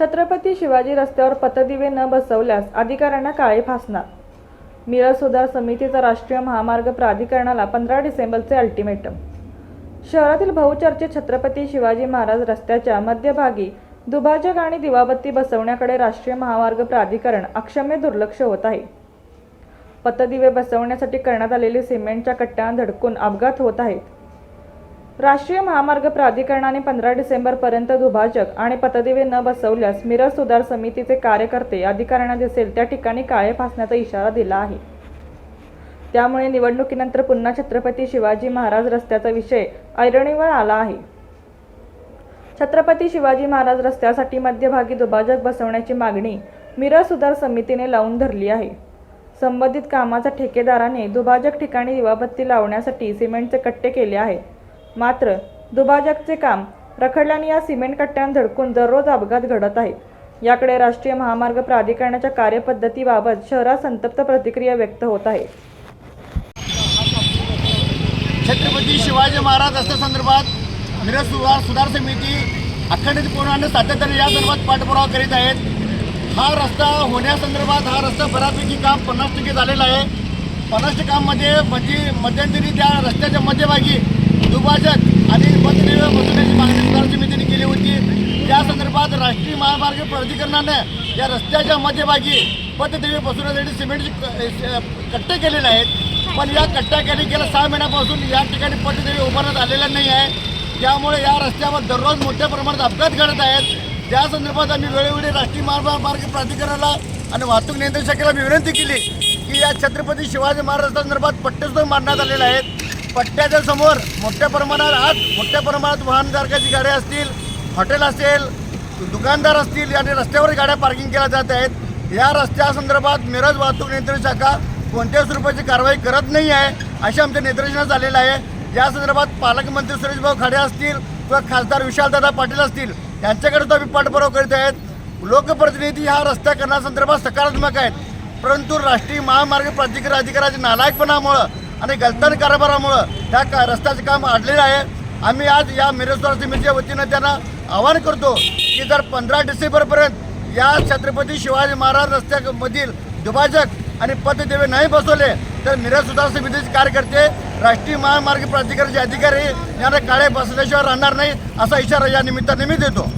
छत्रपती शिवाजी रस्त्यावर पतदिवे न बसवल्यास अधिकाऱ्यांना काळे फासणार. मिरज सुधार समितीचा राष्ट्रीय महामार्ग प्राधिकरणाला पंधरा डिसेंबरचे अल्टिमेटम. शहरातील बहुचर्चित छत्रपती शिवाजी महाराज रस्त्याच्या मध्यभागी दुभाजक आणि दिवाबत्ती बसवण्याकडे राष्ट्रीय महामार्ग प्राधिकरण अक्षम्य दुर्लक्ष होत आहे. पतदिवे बसवण्यासाठी करण्यात आलेली सिमेंटच्या कट्ट्यांना धडकून अपघात होत आहेत. राष्ट्रीय महामार्ग प्राधिकरणाने पंधरा डिसेंबरपर्यंत दुभाजक आणि पतदिवे न बसवल्यास मिरज सुधार समितीचे कार्यकर्ते अधिकाऱ्यांना दिसेल त्या ठिकाणी काळे फासण्याचा इशारा दिला आहे. त्यामुळे निवडणुकीनंतर पुन्हा छत्रपती शिवाजी महाराज रस्त्याचा विषय ऐरणीवर आला आहे. छत्रपती शिवाजी महाराज रस्त्यासाठी मध्यभागी दुभाजक बसवण्याची मागणी मिरज सुधार समितीने लावून धरली आहे. संबंधित कामाचा ठेकेदाराने दुभाजक ठिकाणी दिवाबत्ती लावण्यासाठी सिमेंटचे कट्टे केले आहेत. मात्र दुभाजकचे काम रखडल्याने या सिमेंट कट्ट्यांना धडकून दररोज अपघात घडत आहेत याकडे राष्ट्रीय महामार्ग प्राधिकरणाच्या कार्यपद्धतीबाबत शहरात संतप्त प्रतिक्रिया व्यक्त होत आहे. छत्रपती शिवाजी महाराज रस्त्यासंदर्भात मिरज सुधार सुधार समिती अखंडितपणाने सातत्याने या संदर्भात पाठपुरावा करीत आहेत. हा रस्ता होण्यासंदर्भात हा रस्ता बऱ्यापैकी काम पन्नास टक्के झालेला आहे. पन्नास टक्क्यामध्ये म्हणजे मध्यंतरी त्या रस्त्याच्या मध्यभागी विभाजन आणि पथदिवे बसवण्याची मागणी सुधार समितीने केली होती. त्या संदर्भात राष्ट्रीय महामार्ग प्राधिकरणानं या रस्त्याच्या मध्यभागी पथदिवे बसवण्यासाठी सिमेंटचे क- कट्टे केलेले आहेत. पण या कट्ट्याखाली गेल्या सहा महिन्यापासून या ठिकाणी पथदिवे उभारण्यात आलेल्या नाही आहे. त्यामुळे या रस्त्यावर दररोज मोठ्या प्रमाणात अपघात घडत आहेत. त्या संदर्भात आम्ही वेळोवेळी राष्ट्रीय महामार्ग प्राधिकरणाला आणि वाहतूक नियंत्रण शाखेला मी विनंती केली की या छत्रपती शिवाजी महाराज संदर्भात पट्टेसुद्धा मारण्यात आलेले आहेत. पट्ट्याच्या समोर मोठ्या प्रमाणात आज मोठ्या प्रमाणात वाहनधारकाची गाड्या असतील हॉटेल असेल दुकानदार असतील आणि रस्त्यावर गाड्या पार्किंग केल्या जात आहेत. या रस्त्यासंदर्भात मिरज वाहतूक नियंत्रण शाखा कोणत्याच रुपयाची कारवाई करत नाही आहे अशा आमच्या निदर्शनास आलेलं आहे. या संदर्भात पालकमंत्री सुरेशभाऊ खाडे असतील किंवा खासदार विशालदादा पाटील असतील यांच्याकडे तो आम्ही पाठपुरावा करीत आहेत. लोकप्रतिनिधी हा रस्ता करण्यासंदर्भात सकारात्मक आहेत. परंतु राष्ट्रीय महामार्ग प्राधिकरण अधिकाऱ्याच्या नालायकपणामुळं आणि गलतान कारभारामुळं त्या का रस्त्याचं काम अडलेलं आहे. आम्ही आज या मिरजद्वार समितीच्या वतीनं त्यांना आवाहन करतो की जर पंधरा डिसेंबरपर्यंत या छत्रपती शिवाजी महाराज रस्त्यामधील दुभाजक आणि पथदिवे नाही बसवले तर मिरज सुधार समितीचे कार्यकर्ते राष्ट्रीय महामार्ग प्राधिकरणाचे अधिकारी यांना काळे बसल्याशिवाय राहणार नाही असा इशारा या निमित्ताने मी देतो.